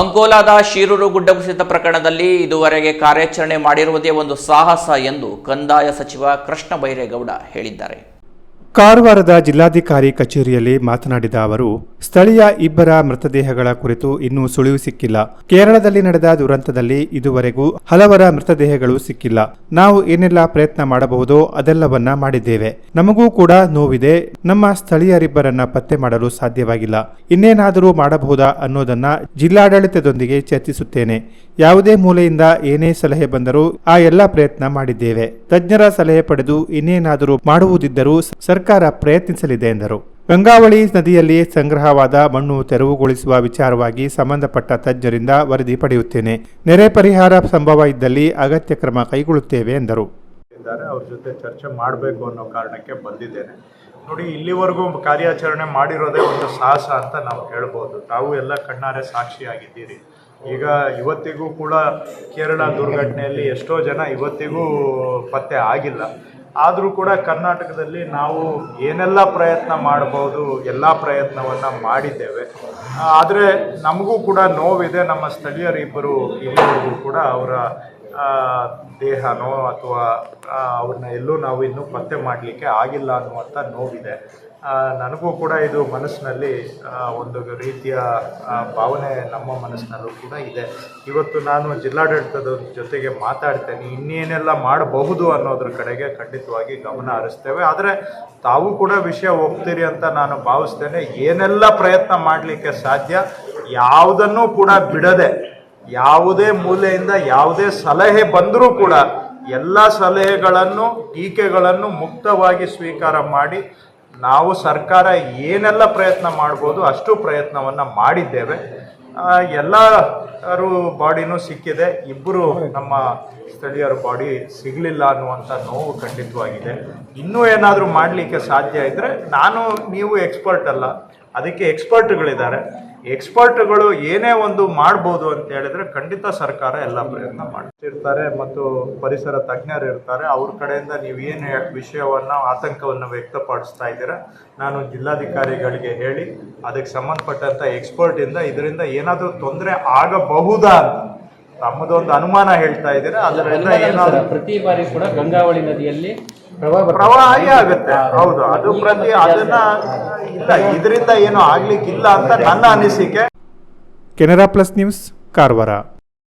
ಅಂಕೋಲಾದ ಶಿರೂರು ಗುಡ್ಡ ಕುಸಿತ ಪ್ರಕರಣದಲ್ಲಿ ಇದುವರೆಗೆ ಕಾರ್ಯಾಚರಣೆ ಮಾಡಿರುವುದೇ ಒಂದು ಸಾಹಸ ಎಂದು ಕಂದಾಯ ಸಚಿವ ಕೃಷ್ಣ ಬೈರೇಗೌಡ ಹೇಳಿದ್ದಾರೆ. ಕಾರವಾರದ ಜಿಲ್ಲಾಧಿಕಾರಿ ಕಚೇರಿಯಲ್ಲಿ ಮಾತನಾಡಿದ ಅವರು ಸ್ಥಳೀಯ ಇಬ್ಬರ ಮೃತದೇಹಗಳ ಕುರಿತು ಇನ್ನೂ ಸುಳಿವು ಸಿಕ್ಕಿಲ್ಲ. ಕೇರಳದಲ್ಲಿ ನಡೆದ ದುರಂತದಲ್ಲಿ ಇದುವರೆಗೂ ಹಲವರ ಮೃತದೇಹಗಳು ಸಿಕ್ಕಿಲ್ಲ. ನಾವು ಏನೆಲ್ಲ ಪ್ರಯತ್ನ ಮಾಡಬಹುದೋ ಅದೆಲ್ಲವನ್ನ ಮಾಡಿದ್ದೇವೆ. ನಮಗೂ ಕೂಡ ನೋವಿದೆ. ನಮ್ಮ ಸ್ಥಳೀಯರಿಬ್ಬರನ್ನ ಪತ್ತೆ ಮಾಡಲು ಸಾಧ್ಯವಾಗಿಲ್ಲ. ಇನ್ನೇನಾದರೂ ಮಾಡಬಹುದಾ ಅನ್ನೋದನ್ನ ಜಿಲ್ಲಾಡಳಿತದೊಂದಿಗೆ ಚರ್ಚಿಸುತ್ತೇನೆ. ಯಾವುದೇ ಮೂಲೆಯಿಂದ ಏನೇ ಸಲಹೆ ಬಂದರೂ ಆ ಎಲ್ಲ ಪ್ರಯತ್ನ ಮಾಡಿದ್ದೇವೆ. ತಜ್ಞರ ಸಲಹೆ ಪಡೆದು ಇನ್ನೇನಾದರೂ ಮಾಡುವುದಿದ್ದರೂ ಸರ್ಕಾರ ಪ್ರಯತ್ನಿಸಲಿದೆ ಎಂದರು. ಗಂಗಾವಳಿ ನದಿಯಲ್ಲಿ ಸಂಗ್ರಹವಾದ ಮಣ್ಣು ತೆರವುಗೊಳಿಸುವ ವಿಚಾರವಾಗಿ ಸಂಬಂಧಪಟ್ಟ ತಜ್ಞರಿಂದ ವರದಿ ಪಡೆಯುತ್ತೇನೆ. ನೆರೆ ಪರಿಹಾರ ಸಂಭವ ಇದ್ದಲ್ಲಿ ಅಗತ್ಯ ಕ್ರಮ ಕೈಗೊಳ್ಳುತ್ತೇವೆ, ಎಂದರು. ಅವ್ರ ಜೊತೆ ಚರ್ಚೆ ಮಾಡಬೇಕು ಅನ್ನೋ ಕಾರಣಕ್ಕೆ ಬಂದಿದ್ದೇನೆ. ನೋಡಿ, ಇಲ್ಲಿವರೆಗೂ ಕಾರ್ಯಾಚರಣೆ ಮಾಡಿರೋದೇ ಒಂದು ಸಾಹಸ ಅಂತ ನಾವು ಹೇಳ್ಬೋದು. ತಾವು ಎಲ್ಲ ಕಣ್ಣಾರೆ ಸಾಕ್ಷಿಯಾಗಿದ್ದೀರಿ. ಈಗ ಇವತ್ತಿಗೂ ಕೂಡ ಕೇರಳ ದುರ್ಘಟನೆಯಲ್ಲಿ ಎಷ್ಟೋ ಜನ ಇವತ್ತಿಗೂ ಪತ್ತೆ ಆಗಿಲ್ಲ. ಆದರೂ ಕೂಡ ಕರ್ನಾಟಕದಲ್ಲಿ ನಾವು ಏನೆಲ್ಲ ಪ್ರಯತ್ನ ಮಾಡಬಹುದು, ಎಲ್ಲ ಪ್ರಯತ್ನವನ್ನು ಮಾಡಿದ್ದೇವೆ. ಆದರೆ ನಮಗೂ ಕೂಡ ನೋವಿದೆ, ನಮ್ಮ ಸ್ಥಳೀಯರಿಬ್ಬರು ಇಲ್ಲಿವರೆಗೂ ಕೂಡ ಅವರ ದೇಹನೋ ಅಥವಾ ಅವ್ರನ್ನ ಎಲ್ಲೂ ನಾವು ಇನ್ನೂ ಪತ್ತೆ ಮಾಡಲಿಕ್ಕೆ ಆಗಿಲ್ಲ ಅನ್ನುವಂಥ ನೋವಿದೆ. ನನಗೂ ಕೂಡ ಇದು ಮನಸ್ಸಿನಲ್ಲಿ ಒಂದು ರೀತಿಯ ಭಾವನೆ ನಮ್ಮ ಮನಸ್ಸಿನಲ್ಲೂ ಕೂಡ ಇದೆ. ಇವತ್ತು ನಾನು ಜಿಲ್ಲಾಡಳಿತದ ಜೊತೆಗೆ ಮಾತಾಡ್ತೇನೆ. ಇನ್ನೇನೆಲ್ಲ ಮಾಡಬಹುದು ಅನ್ನೋದ್ರ ಕಡೆಗೆ ಖಂಡಿತವಾಗಿ ಗಮನ ಹರಿಸ್ತೇವೆ. ಆದರೆ ತಾವು ಕೂಡ ವಿಷಯ ಹೋಗ್ತೀರಿ ಅಂತ ನಾನು ಭಾವಿಸ್ತೇನೆ. ಏನೆಲ್ಲ ಪ್ರಯತ್ನ ಮಾಡಲಿಕ್ಕೆ ಸಾಧ್ಯ? ಯಾವುದನ್ನೂ ಕೂಡ ಬಿಡದೆ ಯಾವುದೇ ಮೂಲೆಯಿಂದ ಯಾವುದೇ ಸಲಹೆ ಬಂದರೂ ಕೂಡ ಎಲ್ಲ ಸಲಹೆಗಳನ್ನು, ಟೀಕೆಗಳನ್ನು ಮುಕ್ತವಾಗಿ ಸ್ವೀಕಾರ ಮಾಡಿ ನಾವು ಸರ್ಕಾರ ಏನೆಲ್ಲ ಪ್ರಯತ್ನ ಮಾಡ್ಬೋದು ಅಷ್ಟು ಪ್ರಯತ್ನವನ್ನು ಮಾಡಿದ್ದೇವೆ. ಎಲ್ಲರೂ ಬಾಡಿನೂ ಸಿಕ್ಕಿದೆ. ಇಬ್ಬರು ನಮ್ಮ ಸ್ಥಳೀಯರ ಬಾಡಿ ಸಿಗಲಿಲ್ಲ ಅನ್ನುವಂಥ ನೋವು ಖಂಡಿತವಾಗಿದೆ. ಇನ್ನೂ ಏನಾದರೂ ಮಾಡಲಿಕ್ಕೆ ಸಾಧ್ಯ ಇದ್ದರೆ ನಾನು, ನೀವು ಎಕ್ಸ್ಪರ್ಟ್ ಅಲ್ಲ. ಅದಕ್ಕೆ ಎಕ್ಸ್ಪರ್ಟ್ಗಳಿದ್ದಾರೆ ಎಕ್ಸ್ಪರ್ಟ್ಗಳು ಏನೇ ಒಂದು ಮಾಡ್ಬೋದು ಅಂತ ಹೇಳಿದ್ರೆ ಖಂಡಿತ ಸರ್ಕಾರ ಎಲ್ಲ ಪ್ರಯತ್ನ ಮಾಡ್ತಿರ್ತಾರೆ ಮತ್ತು ಪರಿಸರ ತಜ್ಞರು ಇರ್ತಾರೆ. ಅವ್ರ ಕಡೆಯಿಂದ ನೀವು ಏನು ವಿಷಯವನ್ನು, ಆತಂಕವನ್ನು ವ್ಯಕ್ತಪಡಿಸ್ತಾ ಇದ್ದೀರಾ? ನಾನು ಜಿಲ್ಲಾಧಿಕಾರಿಗಳಿಗೆ ಹೇಳಿ, ಅದಕ್ಕೆ ಸಂಬಂಧಪಟ್ಟಂಥ ಎಕ್ಸ್ಪರ್ಟಿಂದ ಇದರಿಂದ ಇದರಿಂದ ಏನಾದರೂ ತೊಂದರೆ ಆಗಬಹುದಾ ಅಂತ. ತಮ್ಮದೊಂದು ಅನುಮಾನ ಹೇಳ್ತಾ ಇದ್ದೀರಾ? ಅದರಿಂದ ಏನಾದರೂ ಪ್ರತಿ ಬಾರಿ ಕೂಡ ಗಂಗಾವಳಿ ನದಿಯಲ್ಲಿ ಪ್ರವಾಹ ಆಗುತ್ತೆ. ಹೌದು ಅದು ಪ್ರತಿ ಅದನ್ನ ಇಲ್ಲ ಇದರಿಂದ ಏನು ಆಗ್ಲಿಕ್ಕಿಲ್ಲ ಅಂತ ನನ್ನ ಅನಿಸಿಕೆ. Canara plus news Karwar.